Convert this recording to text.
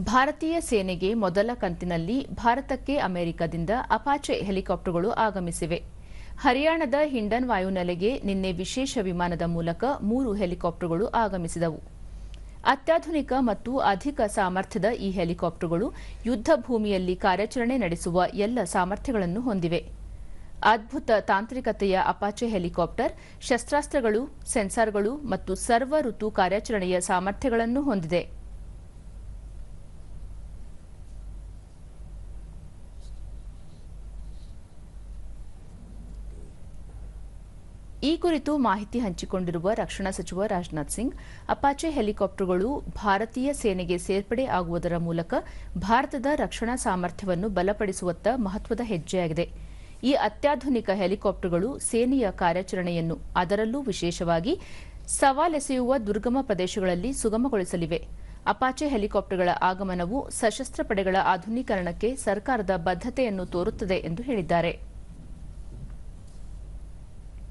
ಭಾರತೀಯ ಸೇನೆಗೆ ಮೊದಲ ಕಂತಿನಲ್ಲಿ ಭಾರತಕ್ಕೆ ಅಮೆರಿಕದಿಂದ ಅಪಾಚೆ ಹೆಲಿಕಾಪ್ಟರ್ಗಳು ಆಗಮಿಸಿವೆ. ಹರಿಯಾಣದ ಹಿಂಡನ್ ವಾಯುನೆಲೆಗೆ ನಿನ್ನೆ ವಿಶೇಷ ವಿಮಾನದ ಮೂಲಕ ಮೂರು ಹೆಲಿಕಾಪ್ಟರ್ಗಳು ಆಗಮಿಸಿದವು. ಅತ್ಯಾಧುನಿಕ ಮತ್ತು ಅಧಿಕ ಸಾಮರ್ಥ್ಯದ ಈ ಹೆಲಿಕಾಪ್ಟರ್ಗಳು ಯುದ್ಧ ಭೂಮಿಯಲ್ಲಿ ಕಾರ್ಯಾಚರಣೆ ನಡೆಸುವ ಎಲ್ಲ ಸಾಮರ್ಥ್ಯಗಳನ್ನು ಹೊಂದಿವೆ. ಅದ್ಭುತ ತಾಂತ್ರಿಕತೆಯ ಅಪಾಚೆ ಹೆಲಿಕಾಪ್ಟರ್, ಶಸ್ತ್ರಾಸ್ತ್ರಗಳು, ಸೆನ್ಸಾರ್ಗಳು ಮತ್ತು ಸರ್ವ ಋತು ಕಾರ್ಯಾಚರಣೆಯ ಸಾಮರ್ಥ್ಯಗಳನ್ನು ಹೊಂದಿದೆ. ಈ ಕುರಿತು ಮಾಹಿತಿ ಹಂಚಿಕೊಂಡಿರುವ ರಕ್ಷಣಾ ಸಚಿವ ರಾಜನಾಥ್ ಸಿಂಗ್, ಅಪಾಚೆ ಹೆಲಿಕಾಪ್ಟರ್ಗಳು ಭಾರತೀಯ ಸೇನೆಗೆ ಸೇರ್ಪಡೆ ಆಗುವುದರ ಮೂಲಕ ಭಾರತದ ರಕ್ಷಣಾ ಸಾಮರ್ಥ್ಯವನ್ನು ಬಲಪಡಿಸುವತ್ತ ಮಹತ್ವದ ಹೆಜ್ಜೆಯಾಗಿದೆ. ಈ ಅತ್ಯಾಧುನಿಕ ಹೆಲಿಕಾಪ್ಟರ್ಗಳು ಸೇನೆಯ ಕಾರ್ಯಾಚರಣೆಯನ್ನು ಅದರಲ್ಲೂ ವಿಶೇಷವಾಗಿ ಸವಾಲೆಸೆಯುವ ದುರ್ಗಮ ಪ್ರದೇಶಗಳಲ್ಲಿ ಸುಗಮಗೊಳಿಸಲಿವೆ. ಅಪಾಚೆ ಹೆಲಿಕಾಪ್ಟರ್ಗಳ ಆಗಮನವು ಸಶಸ್ತ್ರ ಪಡೆಗಳ ಆಧುನೀಕರಣಕ್ಕೆ ಸರ್ಕಾರದ ಬದ್ಧತೆಯನ್ನು ತೋರುತ್ತದೆ ಎಂದು ಹೇಳಿದ್ದಾರೆ.